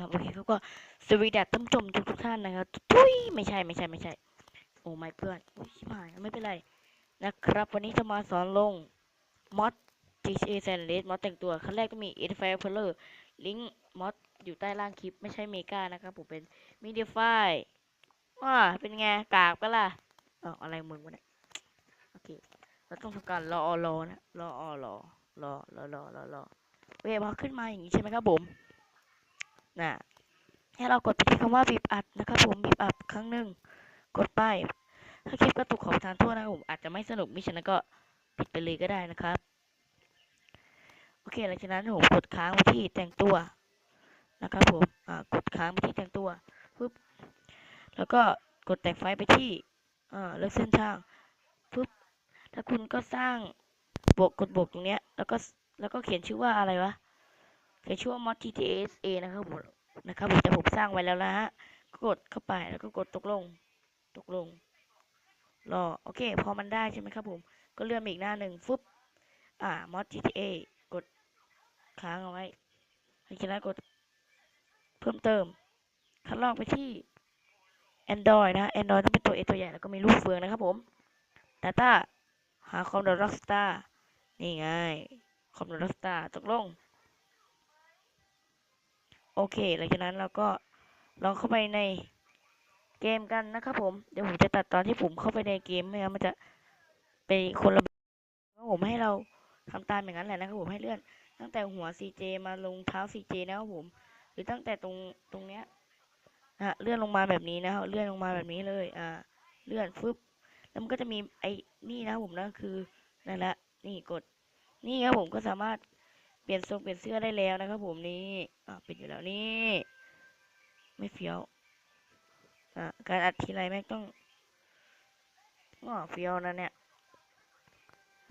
ครับโอเคเขาก็สวีดัตท่านชมทุกทุกท่านนะครับทุยไม่ใช่ไม่ใช่ไม่ใช่ โอ้ไม่เพื่อนอุ้ยชิบหายไม่เป็นไรนะครับ วันนี้จะมาสอนลงมอสจีเ San Andreas มอสแต่งตัวขั้นแรกก็มี e d f i ฟ e p o l e r ลิงมอสอยู่ใต้ล่างคลิปไม่ใช่เมกานะครับผมเป็น Mediafy ว่าเป็นไงกากก็ล่ะอออะไรมึงวะเนี่ยโอเคเราต้องทำการรออรอนะรออรอรอรอรอรอรอเวพอขึ้นมาอย่างนี้ใช่ไหมครับผม นะให้เรากดไปที่คำว่าบีบอัดนะครับผมบีบอัดครั้งหนึ่งกดไปถ้าคลิปกระตุกขอประทานโทษนะครับผมอาจจะไม่สนุกมิฉะนั้นก็ปิดไปเลยก็ได้นะครับ โอเคหลังจากนั้นผมกดค้างไปที่แต่งตัวนะครับผมกดค้างไปที่แต่งตัวปึ๊บแล้วก็กดแต่งไฟไปที่เลือกเส้นทางปึ๊บถ้าคุณก็สร้างบวกกดบวกตรงเนี้ยแล้วก็แล้วก็เขียนชื่อว่าอะไรวะ เขียนชื่อว่า mod gtsa นะครับผมนะครับผมแต่ผมสร้างไว้แล้วนะฮะกกดเข้าไปแล้วก็กดตกลง ตกลง รอ โอเค พอมันได้ใช่ไหมครับผม ก็เลื่อนอีกหน้าหนึ่งฟึบอ่า mod GTA กดค้างเอาไว้ให้คิดแล้วกด เพิ่มเติม คัดลอกไปที่ Android นะ Android ต้องเป็นตัว A ตัวใหญ่แล้วก็มีรูปเฟืองนะครับผม Data หาคอมดอทร็อกสตาร์นี่ไง คอมดอทร็อกสตาร์ตกลง โอเค หลังจากนั้นเราก็ลองเข้าไปในเกมกันนะครับผม เดี๋ยวผมจะตัดตอนที่ผมเข้าไปในเกมไม่งั้นมันจะเป็นคนละแบบผมให้เราทำตามอย่างนั้นแหละนะครับผมให้เลื่อน ตั้งแต่หัว CJ มาลงเท้า CJ นะครับผม หรือตั้งแต่ตรงตรงเนี้ยนะฮะเลื่อนลงมาแบบนี้นะครับเลื่อนลงมาแบบนี้เลย อ่า เลื่อนฟึบแล้วมันก็จะมีไอ้นี่นะครับผมนั่นคือนั่นแหละนี่กด นี่ครับผมก็สามารถ เปลี่ยนทรงเปลี่ยนเสื้อได้แล้วนะครับผมนี่อ่าเป็นอยู่แล้วนี่ ไม่เฟี้ยวอะการอัดทีไรแม่งต้องงอเฟี้ยวนะเนี่ย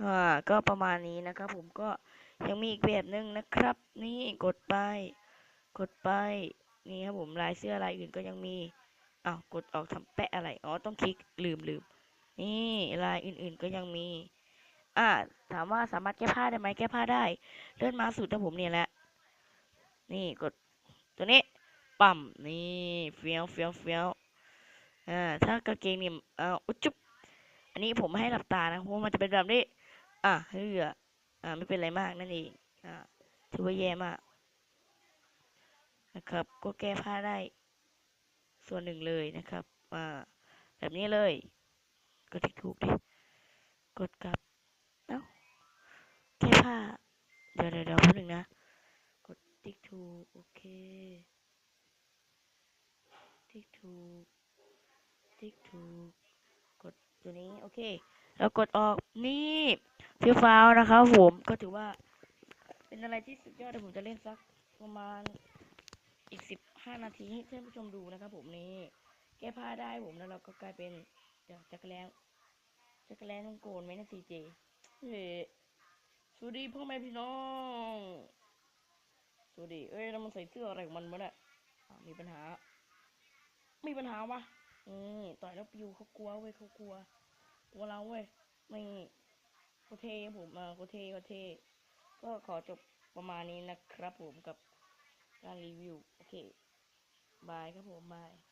อ่าก็ประมาณนี้นะครับผมก็ยังมีอีกแบบหนึ่งนะครับ นี่กดไป กดไปนี่ครับผมลายเสื้อลายอื่นก็ยังมีอ้าวกดออกทำแปะอะไรอ๋อต้องคลิกลืมลืมนี่ลายอื่นๆก็ยังมี อ่า ถามว่าสามารถแก้ผ้าได้ไหมแก้ผ้าได้ เลื่อนมาสุดนะผมเนี่ยแหละ นี่กดตัวนี้ ปั่มนี่เฟี้ยวเฟี้ยวเฟี้ยวอ่า ถ้ากางเกงนี่เอ่ออุ๊จุบอันนี้ผมให้หลับตานะเพราะมันจะเป็นแบบนี้ อะเฮืออ่า ไม่เป็นไรมากนั่นเอง อ่า ถือว่าแย่มาก นะครับ ก็แก้ผ้าได้ ส่วนหนึ่งเลยนะครับ อ่า แบบนี้เลย กดถูกดิ กดกลับ ผ้าเดี๋ยวเดี๋ยวเดี๋ยวแป๊บนึงนะ กดติ๊กถูโอเค ติ๊กถูติ๊กถูกดตัวนี้ โอเค แล้วกดออกนี่ฟิวฟ้าวนะครับผมก็ถือว่า เป็นอะไรที่สุดยอดเดี๋ยวผมจะเล่นสักประมาณอีกสิบห้านาทีให้ท่านผู้ชมดูนะครับผมนี่แก้ผ้าได้ผมแล้วเราก็กลายเป็นเดี๋ยวจักรแลงจักรแลงต้องโกนไหมนะซีเจเฮ้ สวัสดีพ่อแม่พี่น้อง สวัสดี เอ้ยแล้วมันใส่เสื้ออะไรของมันวะเนี่ยมีปัญหา มีปัญหาวะอืมต่อยแล้วปิวเขากลัวเว้ยเขากลัว กลัวเราเว้ย ไม่โคเทผมมาโคเทโคเท ก็ขอจบประมาณนี้นะครับผมกับการรีวิว โอเค บายครับผม บาย